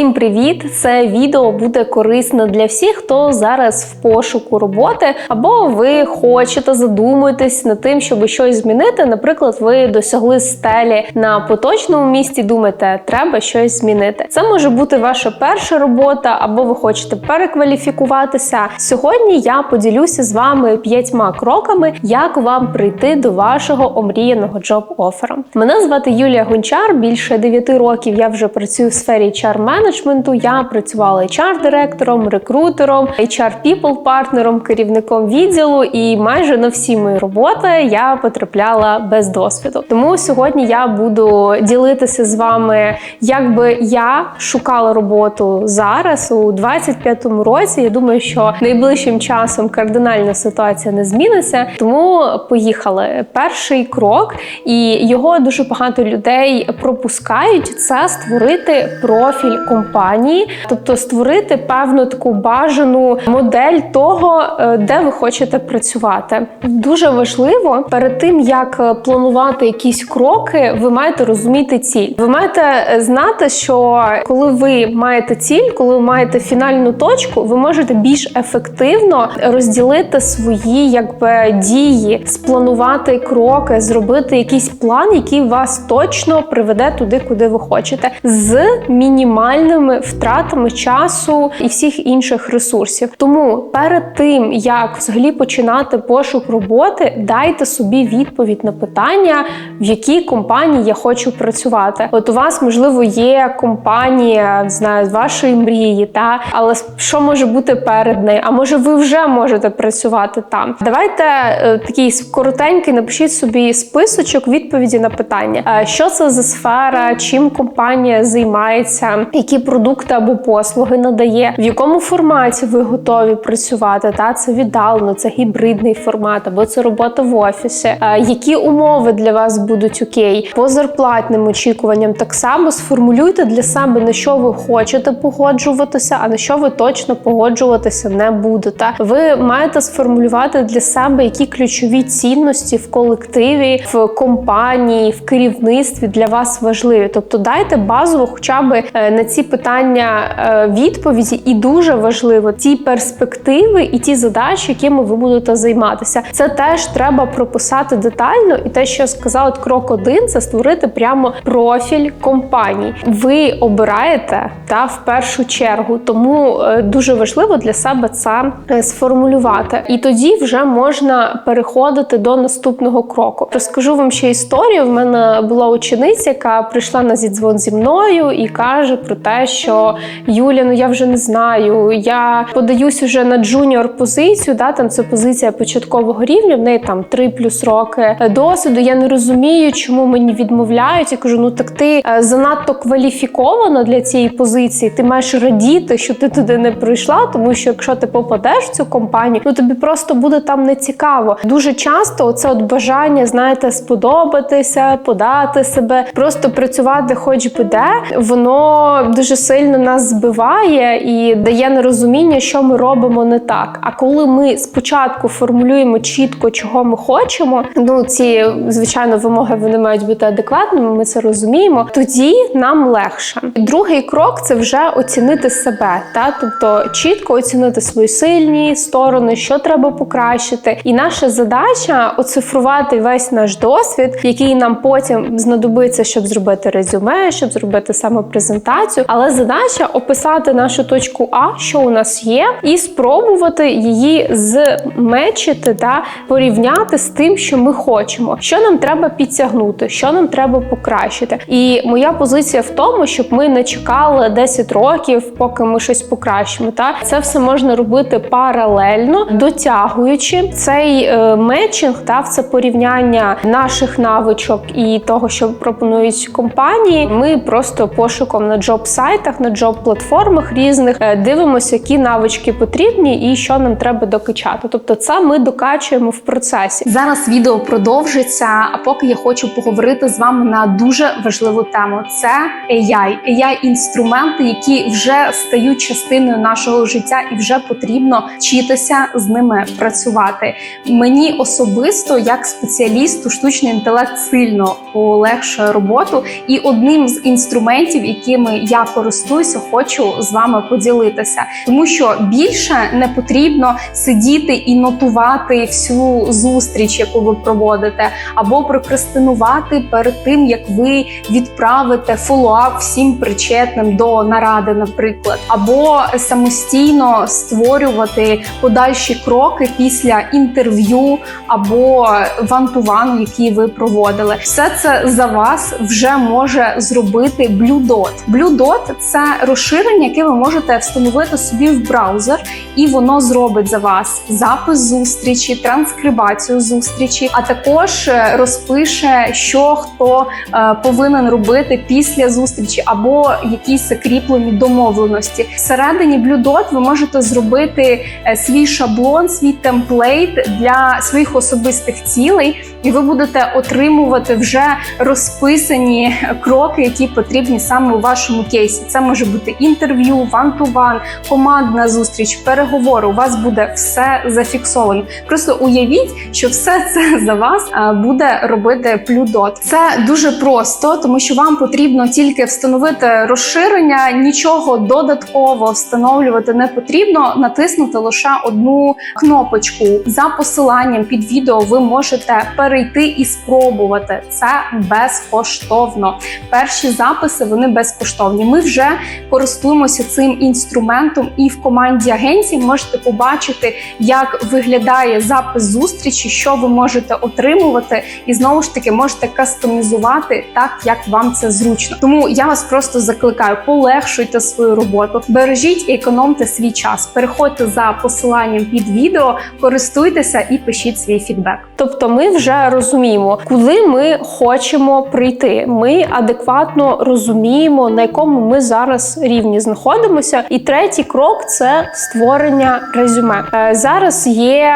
Всім привіт! Це відео буде корисно для всіх, хто зараз в пошуку роботи, або ви хочете задумуєтесь над тим, щоб щось змінити. Наприклад, ви досягли стелі на поточному місці, думаєте, треба щось змінити. Це може бути ваша перша робота, або ви хочете перекваліфікуватися. Сьогодні я поділюся з вами п'ятьма кроками, як вам прийти до вашого омріяного джоб-оффера. Мене звати Юлія Гончар. Більше 9 років я вже працюю в сфері HR менеджменту. Я працювала HR-директором, рекрутером, HR people партнером, керівником відділу, і майже на всі мої роботи я потрапляла без досвіду. Тому сьогодні я буду ділитися з вами, як би я шукала роботу зараз у 25-му році. Я думаю, що найближчим часом кардинальна ситуація не зміниться. Тому поїхали. Перший крок, і його дуже багато людей пропускають. Це створити профіль компанії, тобто створити певну таку бажану модель того, е, де ви хочете працювати. Дуже важливо перед тим, як е, планувати якісь кроки, ви маєте розуміти ціль. Ви маєте е, знати, що коли ви маєте ціль, коли ви маєте фінальну точку, ви можете більш ефективно розділити свої якби дії, спланувати кроки, зробити якийсь план, який вас точно приведе туди, куди ви хочете, з мінімальними втратами часу і всіх інших ресурсів. Тому перед тим як взагалі починати пошук роботи, дайте собі відповідь на питання, в якій компанії я хочу працювати. От у вас можливо є компанія, не знаю, вашої мрії, та але що може бути перед нею? А може, ви вже можете працювати там? Давайте е, такий коротенький, напишіть собі списочок відповіді на питання, Е, що це за сфера, чим компанія займається, які продукти або послуги надає, в якому форматі ви готові працювати? Та це віддалено, це гібридний формат, або це робота в офісі. Е, Які умови для вас будуть окей? По зарплатним очікуванням так само сформулюйте для себе на що ви хочете погоджуватися, а на що ви точно погоджуватися не будете. Ви маєте сформулювати для себе які ключові цінності в колективі, в компанії, в керівництві для вас важливі. Тобто дайте базово, хоча б е, на ці питання е, відповіді, і дуже важливо ті перспективи і ті задачі, якими ви будете займатися. Це теж треба прописати детально, і те, що я сказала, крок один це створити прямо профіль компанії. Ви обираєте та в першу чергу, тому е, дуже важливо для себе це е, сформулювати. І тоді вже можна переходити до наступного кроку. Розкажу вам ще історію. В мене була учениця, яка прийшла на зідзвон зі мною і каже про те, що Юля, ну я вже не знаю. Я подаюсь уже на джуніор позицію. Да, там це позиція початкового рівня. В неї там 3 плюс роки досвіду. Я не розумію, чому мені відмовляють. Я кажу: ну так ти е, занадто кваліфікована для цієї позиції. Ти маєш радіти, що ти туди не прийшла, тому що якщо ти попадеш в цю компанію, ну тобі просто буде там не цікаво. Дуже часто це от бажання, знаєте, сподобатися, подати себе, просто працювати, хоч би де, воно дуже сильно нас збиває і дає нерозуміння, що ми робимо не так. А коли ми спочатку формулюємо чітко, чого ми хочемо, ну ці звичайно вимоги вони мають бути адекватними. Ми це розуміємо. Тоді нам легше. Другий крок це вже оцінити себе, та тобто чітко оцінити свої сильні сторони, що треба покращити. І наша задача оцифрувати весь наш досвід, який нам потім знадобиться, щоб зробити резюме, щоб зробити самопрезентацію. Але задача описати нашу точку А, що у нас є, і спробувати її змечити та порівняти з тим, що ми хочемо, що нам треба підтягнути, що нам треба покращити. І моя позиція в тому, щоб ми не чекали 10 років, поки ми щось покращимо. Та це все можна робити паралельно, дотягуючи цей е, мечинг та це порівняння наших навичок і того, що пропонують компанії. Ми просто пошуком на джоб-сайтах, на джоб-платформах різних е, дивимося, які навички потрібні і що нам треба докачати. Тобто, це ми докачуємо в процесі. Зараз відео продовжиться. А поки я хочу поговорити з вами на дуже важливу тему: це AI. AI – інструменти, які вже стають частиною нашого життя, і вже потрібно вчитися з ними працювати. Мені особисто, як спеціалісту, штучний інтелект сильно полегшує роботу, і одним з інструментів, якими я користуюся, хочу з вами поділитися, тому що більше не потрібно сидіти і нотувати всю зустріч, яку ви проводите, або прокрастинувати перед тим, як ви відправите фоллоуап всім причетним до наради, наприклад, або самостійно створювати подальші кроки після інтерв'ю або вантувану, який ви проводили. Все це за вас вже може зробити Blue Dot. Blue – це розширення, яке ви можете встановити собі в браузер, і воно зробить за вас запис зустрічі, транскрибацію зустрічі, а також е, розпише, що хто е, повинен робити після зустрічі, або якісь закріплені домовленості. Всередині Dot ви можете зробити е, свій шаблон, свій темплейт для своїх особистих цілей, і ви будете отримувати вже розписані кроки, які потрібні саме у вашому кейсі. Це може бути інтерв'ю, ван-ту-ван, командна зустріч, переговори. У вас буде все зафіксовано. Просто уявіть, що все це за вас буде робити Плюдот. Це дуже просто, тому що вам потрібно тільки встановити розширення, нічого додатково встановлювати не потрібно. Натиснути лише одну кнопочку за посиланням під відео. Ви можете перейти і спробувати це безкоштовно. Перші записи вони безкоштовні. Ми вже користуємося цим інструментом, і в команді агенції можете побачити, як виглядає запис зустрічі, що ви можете отримувати, і знову ж таки можете кастомізувати так, як вам це зручно. Тому я вас просто закликаю, полегшуйте свою роботу, бережіть і економте свій час. Переходьте за посиланням під відео, користуйтеся і пишіть свій фідбек. Тобто ми вже розуміємо, куди ми хочемо прийти. Ми адекватно розуміємо, на якому ми зараз рівні знаходимося. І третій крок це створення резюме. Е, Зараз є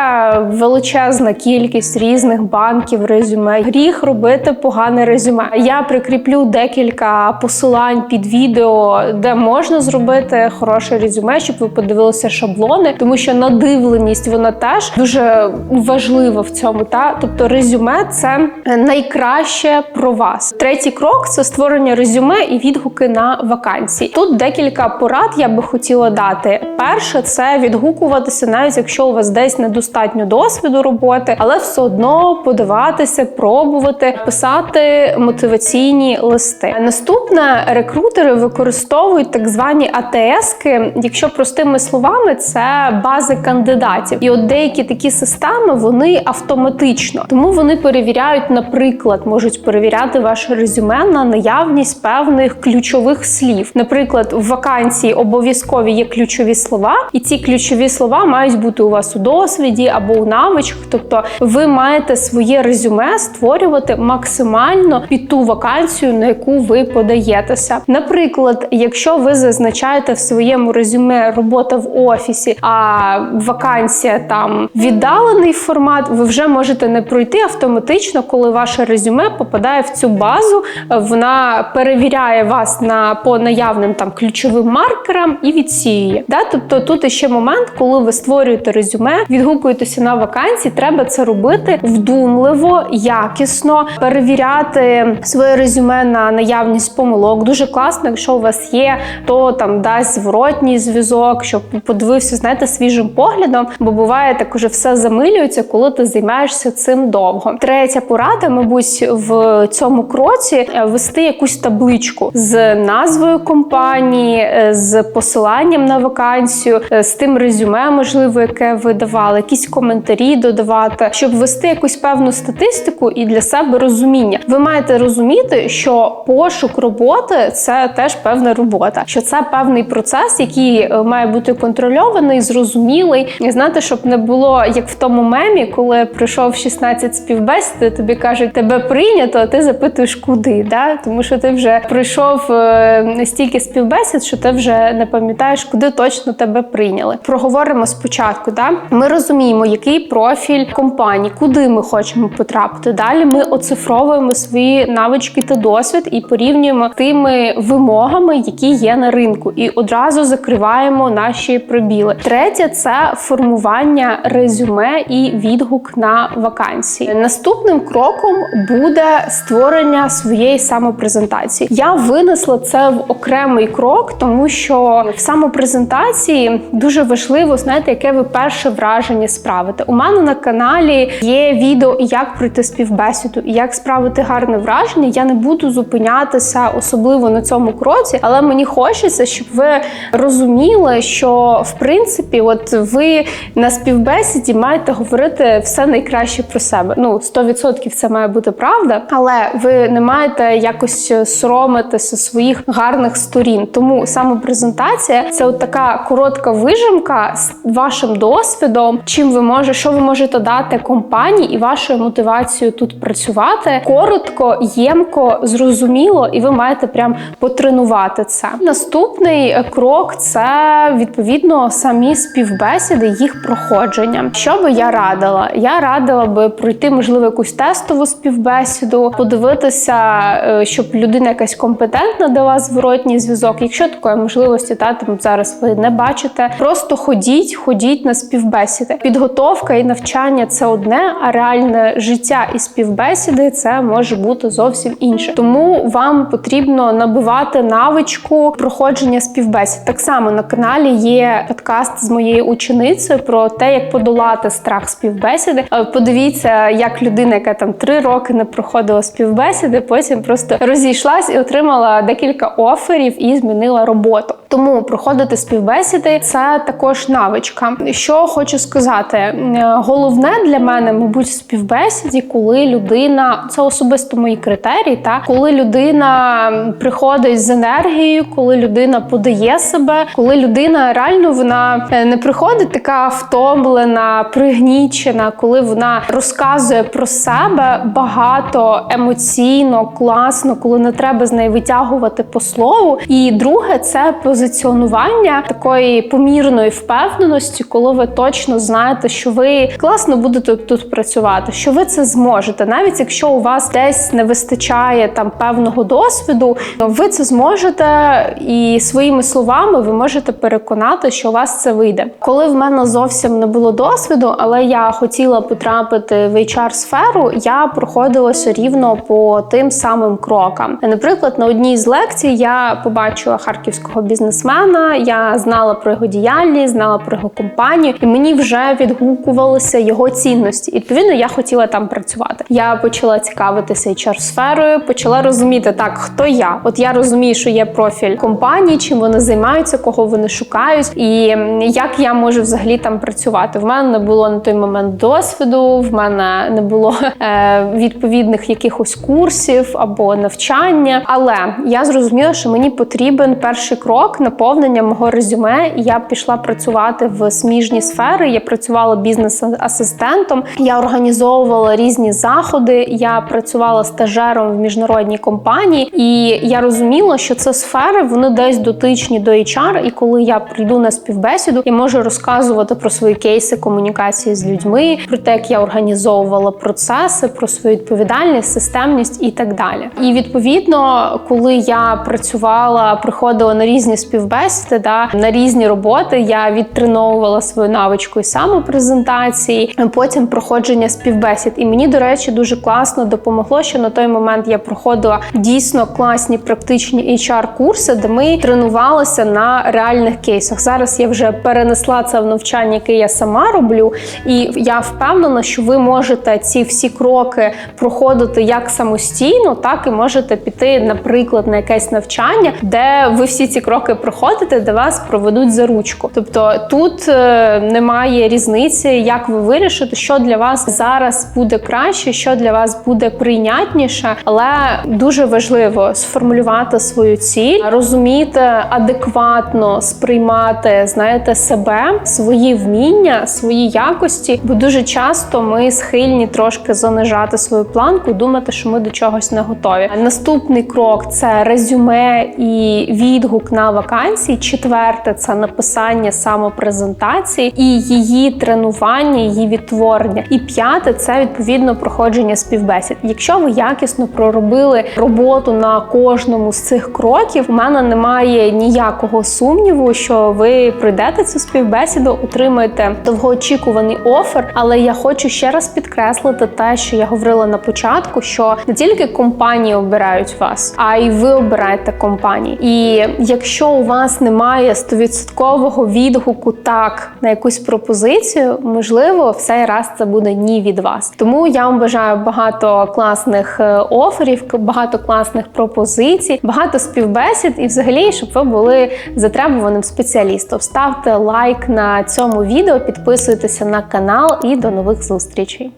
величезна кількість різних банків резюме. Гріх робити погане резюме. Я прикріплю декілька посилань під відео, де можна зробити хороше резюме, щоб ви подивилися шаблони, тому що надивленість вона теж дуже важлива в цьому. Та тобто резюме це найкраще про вас. Третій крок це створення резюме і відгуки на вакансії. Тут декілька порад я би хотіла дати. Перше це відгукуватися, навіть якщо у вас десь недостатньо досвіду роботи, але все одно подаватися, пробувати писати мотиваційні листи. Наступне рекрутери використовують так звані АТСки. Якщо простими словами, це бази кандидатів. І от деякі такі системи вони автоматично, тому вони перевіряють, наприклад, можуть перевіряти ваше резюме на наявність певних ключових слів. Наприклад, в вакансії обов'язкові є ключові слова, і ці ключові слова мають бути у вас у досвіді або у навичках. Тобто, ви маєте своє резюме створювати максимально під ту вакансію, на яку ви подаєтеся. Наприклад, якщо ви зазначаєте в своєму резюме робота в офісі, а вакансія там віддалений формат, ви вже можете не пройти автоматично, коли ваше резюме попадає в цю базу. Вона перевіряє вас на по наявним там ключовим маркерам і відсіює. Да? Тобто тут ще момент, коли ви створюєте резюме, відгукуєтеся на вакансії, треба це робити вдумливо, якісно, перевіряти своє резюме на наявність помилок. Дуже класно, якщо у вас є, то там дасть зворотній зв'язок, щоб подивився, знаєте, свіжим поглядом, бо буває так уже все замилюється, коли ти займаєшся цим довго. Третя порада, мабуть, в цьому кроці е, вести якусь табличку з назвою компанії, е, з посиланням на вакансію, е, з тим резюме, можливо, яке ви давали, якісь коментарі додавати, щоб вести якусь певну статистику і для себе розуміння. Ви маєте розуміти, що пошук роботи це теж певна робота, що це певний процес, який має бути контрольований, зрозумілий. І знаєте, щоб не було як в тому мемі, коли прийшов 16 співбесід, тобі кажуть, тебе прийнято, а ти запитуєш куди. Да? Тому що ти вже пройшов е, стільки співбесід, що ти вже не пам'ятаєш, куди точно тебе прийняли. Проговоримо спочатку. Да? Ми розуміємо, який профіль компанії, куди ми хочемо потрапити. Далі ми оцифровуємо свої навички та досвід і порівнюємо тими вимогами, які є на ринку, і одразу закриваємо наші пробіли. Третє це формування резюме і відгук на вакансії. Наступним кроком буде створення своєї самопрезентації. Я винесла це в окремий крок, тому що в самопрезентації дуже важливо знаєте, яке ви перше враження справите. У мене на каналі є відео, як пройти співбесіду і як справити гарне враження. Я не буду зупинятися особливо на цьому кроці, але мені хочеться, щоб ви розуміли, що в принципі, от ви на співбесіді маєте говорити все найкраще про себе. Ну 100% це має бути правда, але ви не маєте якось соромитися своїх гарних сторін. Тому самопрезентація це от така коротка вижимка з вашим досвідом, чим ви можете, що ви можете дати компанії і вашою мотивацією тут працювати коротко, ємко, зрозуміло, і ви маєте прям потренувати це. Наступний е, крок це відповідно самі співбесіди, їх проходження. Що би я радила? Я радила би пройти, можливо, якусь тестову співбесіду, подивитися, е, щоб людина якась компетентна дала зворотній зв'язок. Якщо такої можливості та там зараз ви не бачите, просто ходіть, ходіть на співбесіди. Підготовка і навчання це одне, а реальне життя і співбесіди це може бути зовсім інше. Тому вам потрібно набивати навичку проходження співбесід. Так само на каналі є подкаст з моєю ученицею про те, як подолати страх співбесіди. Е, Подивіться, як людина, яка там три роки не проходила співбесіди, потім просто розійшлась і отримала декілька оферів і змінила роботу. Тому проходити співбесіди це також навичка. Що хочу сказати, Е, головне для мене, мабуть, в співбесіді, коли людина це особисто мої критерії, та коли людина приходить з енергією, коли людина подає себе, коли людина реально вона е, не приходить така втомлена, пригнічена, коли вона розказує про себе багато емоційно, класно, коли не треба з неї витягувати по слову. І друге, це позиціонування такої помірної впевненості, коли ви точно знаєте, що ви класно будете тут працювати, що ви це зможете, навіть якщо у вас десь не вистачає там певного досвіду, ви це зможете, і своїми словами ви можете переконати, що у вас це вийде. Коли в мене зовсім не було досвіду, але я хотіла потрапити в HR сферу, я проходилася рівно по тим самим крокам. Наприклад, на одній з лекцій я побачила харківського бізнесмена, я знала про його діяльність, знала про його компанію, і мені вже відгукувалися його цінності. І, відповідно, я хотіла там працювати. Я почала цікавитися HR сферою, почала розуміти так, хто я. От я розумію, що є профіль компанії, чим вони займаються, кого вони шукають, і як я можу взагалі там працювати. В мене не було на той момент досвіду, в мене не було е, відповідних якихось курсів або навчання. Але я зрозуміла, що мені потрібен перший крок наповнення мого резюме. Я пішла працювати в сміжні сфери. Я працювала бізнес-асистентом. Я організовувала різні заходи. Я працювала стажером в міжнародній компанії, і я розуміла, що це сфери вони десь дотичні до HR, І коли я прийду на співбесіду, я можу розказувати про свої кейси комунікації з людьми, про те, як я організовувала процеси, про свою відповідальність, системність і так далі. І відповідно, коли я працювала, приходила на різні співбесіди, да на різні роботи, я відтреновувала свою навичку і самопрезентації, потім проходження співбесід. І мені, до речі, дуже класно допомогло, що на той момент я проходила дійсно класні практичні HR-курси, де ми тренувалися на реальних кейсах. Зараз я вже перенесла це в навчання, яке я сама роблю, і я впевнена, що ви можете ці всі кроки проходити як самостійно, так і можете піти, наприклад, на якесь навчання, де ви всі ці кроки проходите, де вас проведуть за ручку. Тобто тут е, немає різниці, як ви вирішите, що для вас зараз буде краще, що для вас буде прийнятніше, але дуже важливо сформулювати свою ціль, розуміти адекватно сприймати, знаєте, себе, свої вміння, свої якості, бо дуже часто ми схильні трошки занижати свою планку, думати, що ми до чогось не готові. Наступний крок це резюме і відгук на вакансій. Четверте це написання самопрезентації і її тренування, її відтворення. І п'яте це відповідно проходження співбесід. Якщо ви якісно проробили роботу на кожному з цих кроків, у мене немає ніякого сумніву, що ви пройдете цю співбесіду, отримаєте довгоочікуваний офер. Але я хочу ще раз підкреслити те, що я говорила на початку: що не тільки компанії обирають вас, а й ви обираєте компанії. І якщо у вас немає стовідсоткового відгуку так на якусь пропозицію, можливо, в цей раз це буде ні від вас. Тому я вам бажаю багато класних е, оферів, багато класних пропозицій, багато співбесід, і взагалі, щоб ви були затребуваним спеціалістом. Ставте лайк на цьому відео, підписуйтеся на канал і до нових зустрічей.